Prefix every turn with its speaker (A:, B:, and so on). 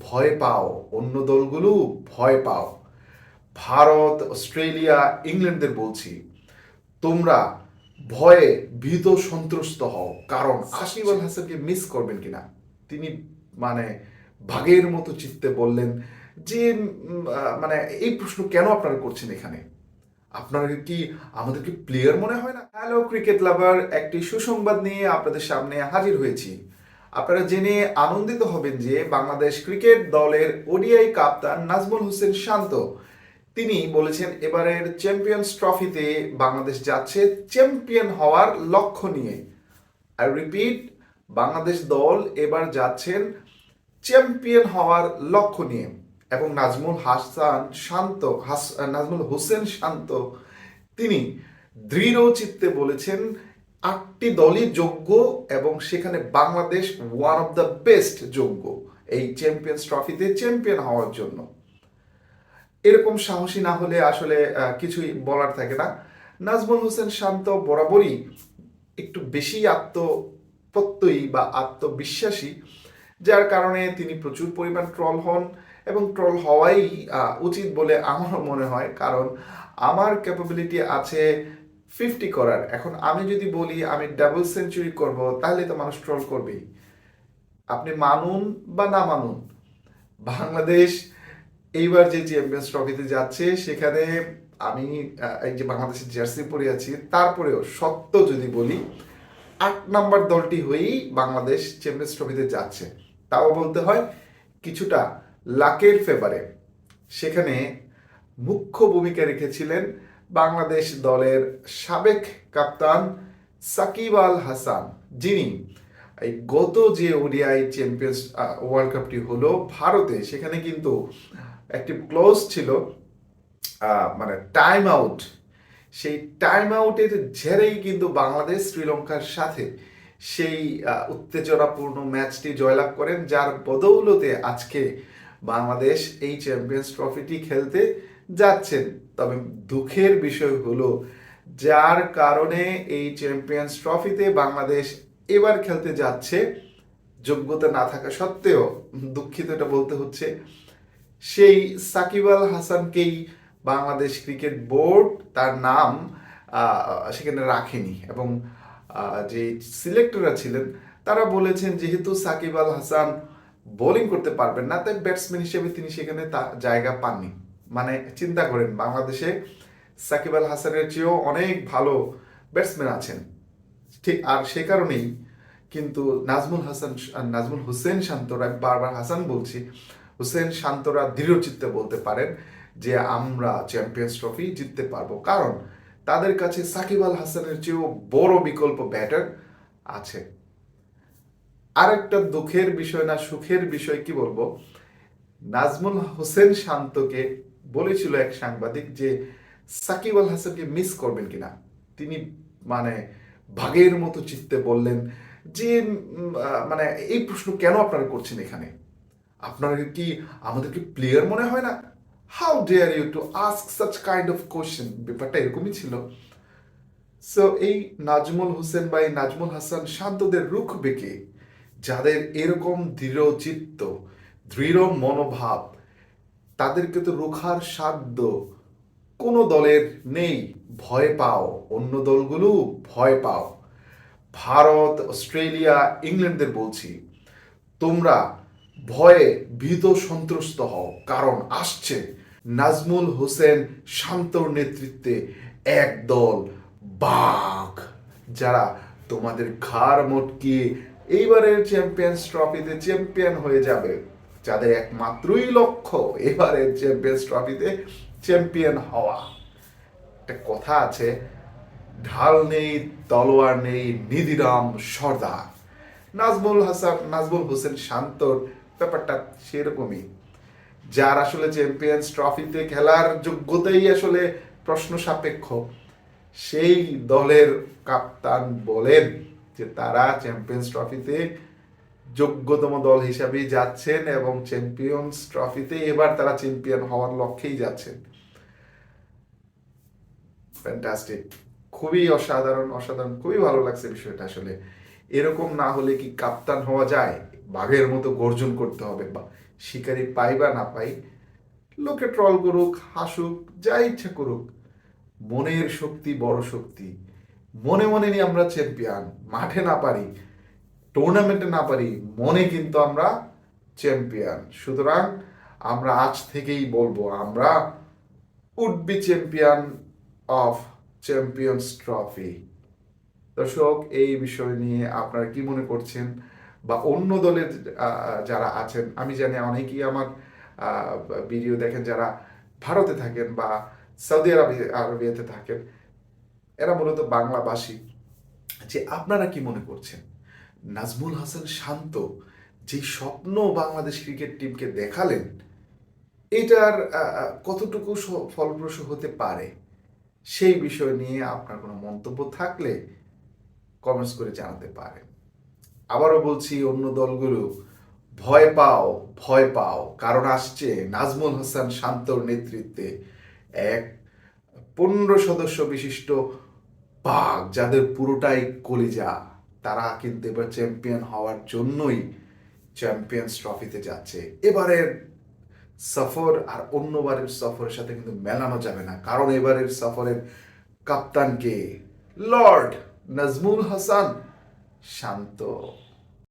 A: ভয় পাও। অন্য দলগুলো ভয় পাও। ভারত, অস্ট্রেলিয়া, ইংল্যান্ডদের বলছি, তোমরা ভয়ে ভীত সন্ত্রস্ত হও। কারণ আশিফ আল হাসানকে মিস করবেন কিনা? তিনি মানে ভাগের মতো চিত্তে বললেন যে মানে এই প্রশ্ন কেন আপনারা করছেন এখানে? আপনারা কি আমাদেরকে প্লেয়ার মনে হয় না? হ্যালো ক্রিকেট লাভার একটি সুসংবাদ নিয়ে আপনাদের সামনে হাজির হয়েছি। আপনারা জেনে আনন্দিত হবেন যে বাংলাদেশ ক্রিকেট দলের ওডিআই কাপ্তান নাজমুল হোসেন শান্ত। তিনি বলেছেন, এবারের চ্যাম্পিয়ন্স ট্রফিতে বাংলাদেশ যাচ্ছে চ্যাম্পিয়ন হওয়ার লক্ষ্য নিয়ে। আই রিপিট বাংলাদেশ দল এবার যাচ্ছেন চ্যাম্পিয়ন হওয়ার লক্ষ্য নিয়ে এবং নাজমুল হাসান শান্ত নাজমুল হোসেন শান্ত, তিনি দৃঢ় চিত্তে বলেছেন আটটি দলই যোগ্য এবং সেখানে Bangladesh one of the best যোগ্য এই চ্যাম্পিয়ন্স ট্রফিতে চ্যাম্পিয়ন হওয়ার জন্য। এরকম সাহসী না হলে আসলে কিছুই বলার থাকে না। নাজমুল হোসেন শান্ত বরাবরই একটু বেশি আত্মপ্রত্যয়ী বা আত্মবিশ্বাসী, যার কারণে তিনি প্রচুর পরিমাণ ট্রল হন এবং ট্রল হওয়াই উচিত বলে আমারও মনে হয়। কারণ আমার ক্যাপাবিলিটি আছে ফিফটি করার। এখন আমি যদি বলি আমি ডাবল সেঞ্চুরি করব, তাহলে তো মানুষ ট্রল করবেই। আপনি মানুন বা না মানুন, বাংলাদেশ এইবার যে চ্যাম্পিয়ন্স ট্রফিতে যাচ্ছে, সেখানে আমি এই যে বাংলাদেশের জার্সি পরে আছি, তারপরেও সত্য যদি বলি, আট নাম্বার দলটি হয়েই বাংলাদেশ চ্যাম্পিয়ন্স ট্রফিতে যাচ্ছে। তাও বলতে হয় কিছুটা লাকের ফেভারে সেখানে মুখ্য ভূমিকা রেখেছিলেন বাংলাদেশ দলের সাবেক কাপ্তান সাকিব আল হাসান, যিনি এই গত যে ওডিআই চ্যাম্পিয়ন্স ওয়ার্ল্ড কাপটি হলো ভারতে, সেখানে কিন্তু একটি ক্লোজ ছিল মানে টাইম আউট সেই টাইম আউটের ঝেড়েই কিন্তু বাংলাদেশ শ্রীলঙ্কার সাথে সেই উত্তেজনাপূর্ণ ম্যাচটি জয়লাভ করেন, যার বদৌলতে আজকে বাংলাদেশ এই চ্যাম্পিয়ন্স ট্রফিটি খেলতে যাচ্ছেন। তবে দুঃখের বিষয় হলো, যার কারণে এই চ্যাম্পিয়ন্স ট্রফিতে বাংলাদেশ এবার খেলতে যাচ্ছে, যোগ্যতা না থাকা সত্ত্বেও দুঃখিত এটা বলতে হচ্ছে, সেই সাকিব আল হাসানকেই বাংলাদেশ ক্রিকেট বোর্ড তার নাম সেখানে রাখেনি এবং যে সিলেক্টররা ছিলেন তারা বলেছেন যেহেতু সাকিব আল হাসান বোলিং করতে পারবেন না, তাই ব্যাটসম্যান হিসেবে তিনি সেখানে জায়গা পাননি। মানে চিন্তা করেন, বাংলাদেশে সাকিব আল হাসানের চেয়েও অনেক ভালো ব্যাটসম্যান আছেন। ঠিক, আর সে কারণেই কিন্তু নাজমুল হাসান নাজমুল হোসেন শান্তরা, বারবার হাসান বলছি, হোসেন শান্তরা দৃঢ়চিত্তে বলতে পারেন যে আমরা চ্যাম্পিয়ন্স ট্রফি জিততে পারব। কারণ তাদের কাছে সাকিব আল হাসানের চেয়েও বড় বিকল্প ব্যাটার আছে। আরেকটা দুঃখের বিষয় না সুখের বিষয় কি বলব? নাজমুল হোসেন শান্তকে বলেছিল এক সাংবাদিক যে সাকিব আল হাসানকে মিস করবেন কিনা। তিনি মানে ভাগের মতো চিত্তে বললেন যে মানে এই প্রশ্ন কেন আপনারা করছেন এখানে? আপনারা কি আমাদেরকে প্লেয়ার মনে হয় না? How dare you to ask such kind of question ব্যাপারটা এরকমই ছিল। সো এই নাজমুল হোসেন বা এই নাজমুল হাসান শান্তদের রুখ বেঁকে, যাদের এরকম দৃঢ় চিত্ত, দৃঢ় মনোভাব তাদেরকে তো রোখার সাধ্য। কোনো দলের নেই। ভয় পাও। অন্য দলগুলো ভয় পাও। ভারত, অস্ট্রেলিয়া, ইংল্যান্ডদের বলছি, তোমরা ভয়ে ভীত সন্ত্রস্ত হও। কারণ আসছে নাজমুল হোসেন শান্তর নেতৃত্বে এক দল বাঘ, যারা তোমাদের ঘাড় মটকিয়ে এইবারের চ্যাম্পিয়ন্স ট্রফিতে চ্যাম্পিয়ন হয়ে যাবে। যাদের একমাত্রই লক্ষ্য এবারের চ্যাম্পিয়ন্স ট্রফিতে চ্যাম্পিয়ন হওয়া। একটা কথা আছে, ঢাল নেই, তলোয়ার নেই, নিধিরাম সর্দার। নাজমুল হাসান, নাজমুল হোসেন শান্তর ব্যাপারটা সেরকমই। যার আসলে চ্যাম্পিয়ন্স ট্রফিতে খেলার যোগ্যতাই আসলে প্রশ্ন সাপেক্ষ। সেই দলের কাপ্তান বলেন যে তারা চ্যাম্পিয়ন্স ট্রফিতে যোগ্যতম দল হিসাবেই যাচ্ছেন এবং চ্যাম্পিয়ন্স ট্রফিতে এবার তারা চ্যাম্পিয়ন হওয়ার লক্ষ্যেই যাচ্ছেন। ফ্যান্টাস্টিক খুবই অসাধারণ অসাধারণ, খুবই ভালো লাগছে বিষয়টা আসলে। এরকম না হলে কি কাপ্তান হওয়া যায়? বাঘের মতো গর্জন করতে হবে বা শিকারি পাই বা না পাই, লোকে ট্রল করুক, হাসুক, যা ইচ্ছা করুক। মনের শক্তি বড় শক্তি। মনে মনে নিয়ে আমরা চ্যাম্পিয়ন মাঠে না পারি। টুর্নামেন্টে না পারি, মনে কিন্তু আমরা চ্যাম্পিয়ন সুতরাং আমরা আজ থেকেই বলব, আমরা would be champion of champions trophy দর্শক, এই বিষয় নিয়ে আপনারা কি মনে করছেন? বা অন্য দলের যারা আছেন, আমি জানি অনেকেই আমার ভিডিও দেখেন যারা ভারতে থাকেন বা সৌদি আরবে, আরবিয়াতে থাকেন, এরা মূলত বাংলাভাষী। যে আপনারা কি মনে করছেন? নাজমুল হাসান শান্ত যে স্বপ্ন বাংলাদেশ ক্রিকেট টিমকে দেখালেন, এটার কতটুকু ফলপ্রসূ হতে পারে? সেই বিষয় নিয়ে আপনার কোনো মন্তব্য থাকলে কমেন্টস করে জানাতে পারেন। আবারও বলছি, অন্য দলগুলো, ভয় পাও ভয় পাও, কারণ আসছে নাজমুল হাসান শান্তর নেতৃত্বে এক পনেরো সদস্য বিশিষ্ট বাঘ, যাদের পুরোটাই কলিজা। তারা কিন্তু এবার চ্যাম্পিয়ন হওয়ার জন্যই চ্যাম্পিয়ন্স ট্রফিতে যাচ্ছে। এবারের সফর আর অন্যবারের সফরের সাথে কিন্তু মেলানো যাবে না। কারণ এবারের সফরের কাপ্তানকে লর্ড নাজমুল হাসান শান্ত।